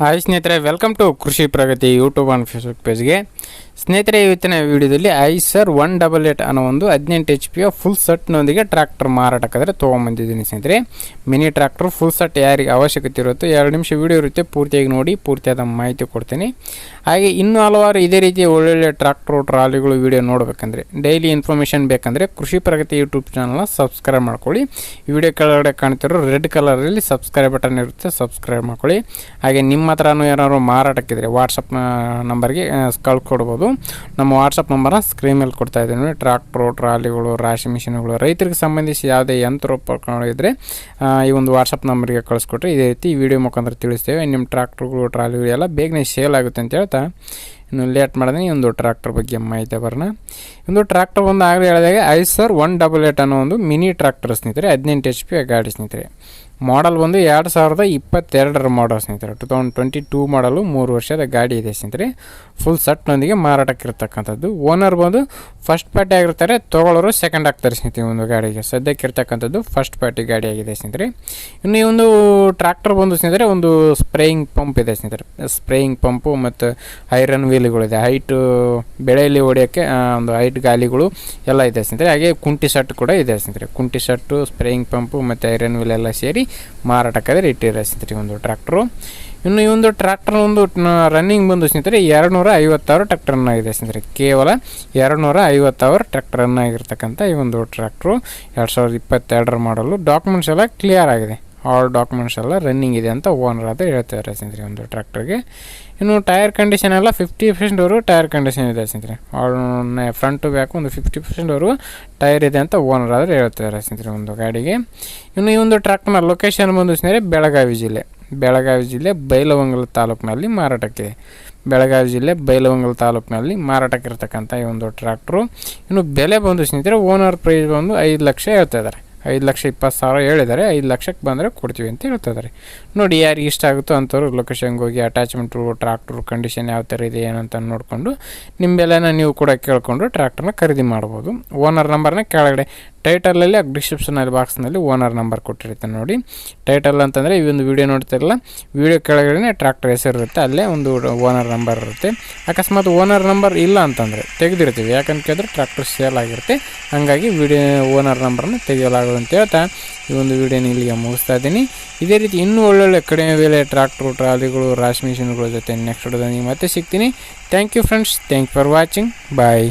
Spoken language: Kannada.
ಹಾಯ್ ಸ್ನೇಹಿತರೆ welcome to Krishi Pragati YouTube and Facebook ಪೇಜ್ಗೆ ಸ್ನೇಹಿತರೆ, ಇವತ್ತಿನ ವಿಡಿಯೋದಲ್ಲಿ ಸರ್ ಒನ್ ಡಬಲ್ ಏಟ್ ಅನ್ನೋ ಒಂದು ಹದಿನೆಂಟು ಎಚ್ ಪಿಯ ಫುಲ್ ಸೆಟ್ನೊಂದಿಗೆ ಟ್ರ್ಯಾಕ್ಟರ್ ಮಾರಾಟಕ್ಕಾದರೆ ತೊಗೊಂಬಂದಿದ್ದೀನಿ ಸ್ನೇಹಿತರೆ. ಮಿನಿ ಟ್ರ್ಯಾಕ್ಟರ್ ಫುಲ್ ಸೆಟ್ ಯಾರಿಗೆ ಅವಶ್ಯಕತೆ ಇರುತ್ತೋ ಎರಡು ನಿಮಿಷ ವಿಡಿಯೋ ಇರುತ್ತೆ, ಪೂರ್ತಿಯಾಗಿ ನೋಡಿ, ಪೂರ್ತಿಯಾದ ಮಾಹಿತಿ ಕೊಡ್ತೀನಿ. ಹಾಗೆ ಇನ್ನೂ ಹಲವಾರು ಇದೇ ರೀತಿಯ ಒಳ್ಳೊಳ್ಳೆ ಟ್ರ್ಯಾಕ್ಟ್ರು ಟ್ರಾಲಿಗಳು ವಿಡಿಯೋ ನೋಡಬೇಕಂದ್ರೆ ಡೈಲಿ ಇನ್ಫಾರ್ಮೇಷನ್ ಬೇಕಂದರೆ ಕೃಷಿ ಪ್ರಗತಿ ಯೂಟ್ಯೂಬ್ ಚಾನಲ್ನ ಸಬ್ಸ್ಕ್ರೈಬ್ ಮಾಡ್ಕೊಳ್ಳಿ. ವಿಡಿಯೋ ಕೆಳಗಡೆ ಕಾಣ್ತಿರೋ ರೆಡ್ ಕಲರಲ್ಲಿ ಸಬ್ಸ್ಕ್ರೈಬ್ ಬಟನ್ ಇರುತ್ತೆ ಸಬ್ಸ್ಕ್ರೈಬ್ ಮಾಡ್ಕೊಳ್ಳಿ. ಹಾಗೆ ನಿಮ್ಮ ಹತ್ರನೂ ಏನಾದ್ರು ಮಾರಾಟಕ್ಕಿದ್ರೆ ವಾಟ್ಸಪ್ ನಂಬರ್ಗೆ ಕಳ್ಕೊಡ್ಬೋದು ನಮ್ಮ ವಾಟ್ಸಪ್ ನಂಬರ್ನ ಸ್ಕ್ರೀನ್ ಮೇಲೆ ಕೊಡ್ತಾ ಇದ್ದೀನಿ. ಟ್ರಾಕ್ಟ್ರು ಟ್ರಾಲಿಗಳು ರಾಶಿ ಮಿಷಿನ್ಗಳು, ರೈತರಿಗೆ ಸಂಬಂಧಿಸಿ ಯಾವುದೇ ಯಂತ್ರೋಪಕರಣ ಇದ್ದರೆ ಈ ಒಂದು ವಾಟ್ಸಪ್ ನಂಬರ್ಗೆ ಕಳಿಸ್ಕೊಟ್ರೆ ಇದೇ ರೀತಿ ವಿಡಿಯೋ ಮುಖಾಂತರ ತಿಳಿಸ್ತೇವೆ. ನಿಮ್ಮ ಟ್ರಾಕ್ಟ್ರುಗಳು ಟ್ರಾಲಿಗಳು ಎಲ್ಲ ಬೇಗನೆ ಸೇಲ್ ಆಗುತ್ತೆ ಅಂತ ಹೇಳ್ತಾ. ಇನ್ನು ಲೇಟ್ ಮಾಡಿದ್ರೆ ಒಂದು ಟ್ರ್ಯಾಕ್ಟರ್ ಬಗ್ಗೆ ಮಾಹಿತಿ ಬರೋಣ. ಒಂದು ಟ್ರ್ಯಾಕ್ಟರ್ ಒಂದು ಆಗಲೇ ಹೇಳಿದಾಗ, ಐಸರ್ ಒನ್ ಡಬಲ್ ಏಟ್ ಅನ್ನೋ ಒಂದು ಮಿನಿ ಟ್ರ್ಯಾಕ್ಟರ್ ಸ್ನೇಹಿತರೆ, ಹದಿನೆಂಟು ಎಚ್ ಪಿ ಗಾಡಿ ಸ್ನೇಹಿತರೆ. ಮಾಡಲ್ ಬಂದು ಎರಡು ಸಾವಿರದ ಇಪ್ಪತ್ತೆರಡರ ಮಾಡಲ್ ಸ್ನೇಹಿತರೆ. ಟು ತೌಸಂಡ್ ಟ್ವೆಂಟಿ ಟೂ ಮಾಡಲು ಮೂರು ವರ್ಷದ ಗಾಡಿ ಇದೆ ಸ್ನೇಹಿತರೆ. ಫುಲ್ ಸಟ್ನೊಂದಿಗೆ ಮಾರಾಟಕ್ಕಿರ್ತಕ್ಕಂಥದ್ದು. ಓನರ್ ಬಂದು ಫಸ್ಟ್ ಪಾರ್ಟಿ ಆಗಿರ್ತಾರೆ, ತೊಗೊಳ್ಳೋರು ಸೆಕೆಂಡ್ ಆಗ್ತಾರೆ ಸ್ನೇಹಿತರೆ ಒಂದು ಗಾಡಿಗೆ. ಸದ್ಯಕ್ಕೆ ಇರ್ತಕ್ಕಂಥದ್ದು ಫಸ್ಟ್ ಪಾರ್ಟಿ ಗಾಡಿ ಆಗಿದೆ ಸ್ನೇಹಿತರೆ. ಇನ್ನು ಈ ಒಂದು ಟ್ರ್ಯಾಕ್ಟರ್ ಬಂದು ಸ್ನೇಹಿತರೆ, ಒಂದು ಸ್ಪ್ರೇಯಿಂಗ್ ಪಂಪ್ ಇದೆ ಸ್ನೇಹಿತರೆ. ಸ್ಪ್ರೇಯಿಂಗ್ ಪಂಪು ಮತ್ತು ಐರನ್ ವೀಲ್ಗಳಿದೆ ಹೈಟು ಬೆಳೆಯಲ್ಲಿ ಹೊಡೆಯೋಕ್ಕೆ ಒಂದು ಹೈಟ್ ಗಾಲಿಗಳು ಎಲ್ಲ ಇದೆ ಸ್ನೇಹಿತರೆ. ಹಾಗೆ ಕುಂಟಿ ಶರ್ಟ್ ಕೂಡ ಇದೆ ಸ್ನೇಹಿತರೆ. ಕುಂಟಿ ಶರ್ಟು ಸ್ಪ್ರೇಯಿಂಗ್ ಪಂಪು ಮತ್ತು ಐರನ್ ವೀಲ್ ಎಲ್ಲ ಸೇರಿ ಮಾರಾಟಕ್ಕಾದ್ರೆ ಇಟ್ಟಿರೋ ಸ್ನೇಹಿತರೆ ಒಂದು ಟ್ರ್ಯಾಕ್ಟ್ರು ಇನ್ನು ಈ ಒಂದು ಟ್ರ್ಯಾಕ್ಟರ್ ಒಂದು ರನ್ನಿಂಗ್ ಬಂದು ಸ್ನೇಹಿತರೆ ಎರಡು ನೂರ ಐವತ್ತಾರು ಟ್ರ್ಯಾಕ್ಟರ್ ರನ್ ಆಗಿದೆ ಸ್ನೇಹಿತರೆ. ಕೇವಲ ಎರಡು ನೂರ ಐವತ್ತಾರು ಟ್ರ್ಯಾಕ್ಟರ್ ರನ್ ಆಗಿರ್ತಕ್ಕಂಥ ಈ ಒಂದು ಟ್ರ್ಯಾಕ್ಟ್ರು ಎರಡು ಸಾವಿರದ ಇಪ್ಪತ್ತೆರಡರ ಮಾಡಲು ಡಾಕ್ಯುಮೆಂಟ್ಸ್ ಎಲ್ಲ ಕ್ಲಿಯರ್ ಆಗಿದೆ. ಆಲ್ ಡಾಕ್ಯುಮೆಂಟ್ಸ್ ಎಲ್ಲ ರನ್ನಿಂಗ್ ಇದೆ ಅಂತ ಓನರ್ ಅದು ಹೇಳ್ತಾರೆ ಸ್ನೇಹಿತರೆ, ಒಂದು ಟ್ರ್ಯಾಕ್ಟರ್ಗೆ ಇನ್ನು ಟೈರ್ ಕಂಡೀಷನ್ ಎಲ್ಲ ಫಿಫ್ಟಿ ಪರ್ಸೆಂಟ್ವರೆಗೂ ಟೈರ್ ಕಂಡೀಷನ್ ಇದೆ ಸ್ನೇಹಿತರೆ. ಆಲ್ ಟು ಬ್ಯಾಕು ಒಂದು ಫಿಫ್ಟಿ ಪರ್ಸೆಂಟ್ವರೆಗೂ ಟೈರ್ ಇದೆ ಅಂತ ಓನರ್ ಆದರೆ ಹೇಳ್ತಾರೆ ಸ್ನೇಹಿತರೆ ಒಂದು ಗಾಡಿಗೆ. ಇನ್ನು ಈ ಒಂದು ಟ್ರ್ಯಾಕ್ಟರ್ನ ಲೊಕೇಶನ್ ಬಂದು ಸ್ನೇಹಿತರೆ ಬೆಳಗಾವಿ ಜಿಲ್ಲೆ. ಬೆಳಗಾವಿ ಜಿಲ್ಲೆ ಬೈಲವಂಗಲ ತಾಲೂಕಿನಲ್ಲಿ ಮಾರಾಟಕ್ಕಿದೆ ಬೆಳಗಾವಿ ಜಿಲ್ಲೆ ಬೈಲವಂಗಲ ತಾಲೂಕಿನಲ್ಲಿ ಮಾರಾಟಕ್ಕಿರ್ತಕ್ಕಂಥ ಈ ಒಂದು ಟ್ರ್ಯಾಕ್ಟ್ರು ಇನ್ನು ಬೆಲೆ ಬಂದು ಸ್ನೇಹಿತರೆ ಓನರ್ ಪ್ರೈಸ್ ಬಂದು ಐದು ಲಕ್ಷ ಹೇಳ್ತಾ ಇದ್ದಾರೆ. ಐದು ಲಕ್ಷ ಇಪ್ಪತ್ತು ಸಾವಿರ ಹೇಳಿದ್ದಾರೆ ಐದು ಲಕ್ಷಕ್ಕೆ ಬಂದರೆ ಕೊಡ್ತೀವಿ ಅಂತ ಹೇಳ್ತಿದ್ದಾರೆ ನೋಡಿ ಯಾರಿಗೆ ಇಷ್ಟ ಆಗುತ್ತೋ ಅಂಥವ್ರು ಲೊಕೇಶನ್ಗೆ ಹೋಗಿ ಅಟ್ಯಾಚ್ಮೆಂಟು ಟ್ರಾಕ್ಟ್ರು ಕಂಡೀಷನ್ ಯಾವ ಥರ ಇದೆ ಏನಂತ ನೋಡಿಕೊಂಡು ನಿಮ್ಮೆಲ್ಲನ ನೀವು ಕೂಡ ಕೇಳಿಕೊಂಡು ಟ್ರ್ಯಾಕ್ಟರ್ನ ಖರೀದಿ ಮಾಡ್ಬೋದು. ಓನರ್ ನಂಬರ್ನ ಕೆಳಗಡೆ ಟೈಟಲಲ್ಲಿ ಡಿಸ್ಕ್ರಿಪ್ಷನಲ್ಲಿ ಬಾಕ್ಸ್ನಲ್ಲಿ ಓನರ್ ನಂಬರ್ ಕೊಟ್ಟಿರುತ್ತೆ ನೋಡಿ. ಟೈಟಲ್ ಅಂತಂದರೆ ಈ ಒಂದು ವೀಡಿಯೋ ನೋಡ್ತಿರಲ್ಲ ವೀಡಿಯೋ ಕೆಳಗಡೆ ಟ್ರ್ಯಾಕ್ಟರ್ ಹೆಸರು ಇರುತ್ತೆ, ಅಲ್ಲೇ ಒಂದು ಓನರ್ ನಂಬರ್ ಇರುತ್ತೆ. ಅಕಸ್ಮಾತ್ ಓನರ್ ನಂಬರ್ ಇಲ್ಲ ಅಂತಂದರೆ ತೆಗೆದಿರ್ತೀವಿ, ಯಾಕಂತ ಕೇಳಿದ್ರೆ ಟ್ರ್ಯಾಕ್ಟರ್ ಸೇಲ್ ಆಗಿರುತ್ತೆ. ಹಾಗಾಗಿ ವೀಡಿಯೋ ಓನರ್ ನಂಬರ್ನ ತೆಗೆಯಲಾಗೋದು ಅಂತ ಹೇಳ್ತಾ ಈ ಒಂದು ವಿಡಿಯೋನ ಇಲ್ಲಿಗೆ ಮುಗಿಸ್ತಾ ಇದ್ದೀನಿ. ಇದೇ ರೀತಿ ಇನ್ನೂ ಒಳ್ಳೊಳ್ಳೆ ಕಡಿಮೆ ಬೆಲೆ ಟ್ರಾಕ್ಟ್ರು ಟ್ರಾಲಿಗಳು ರಾಶಿ ಮಿಷಿನ್ಗಳ ಜೊತೆ ನೆಕ್ಸ್ಟ್ ವಿಡಿಯೋದಲ್ಲಿ ಮತ್ತೆ ಸಿಗ್ತೀನಿ. Thank you friends thank for watching bye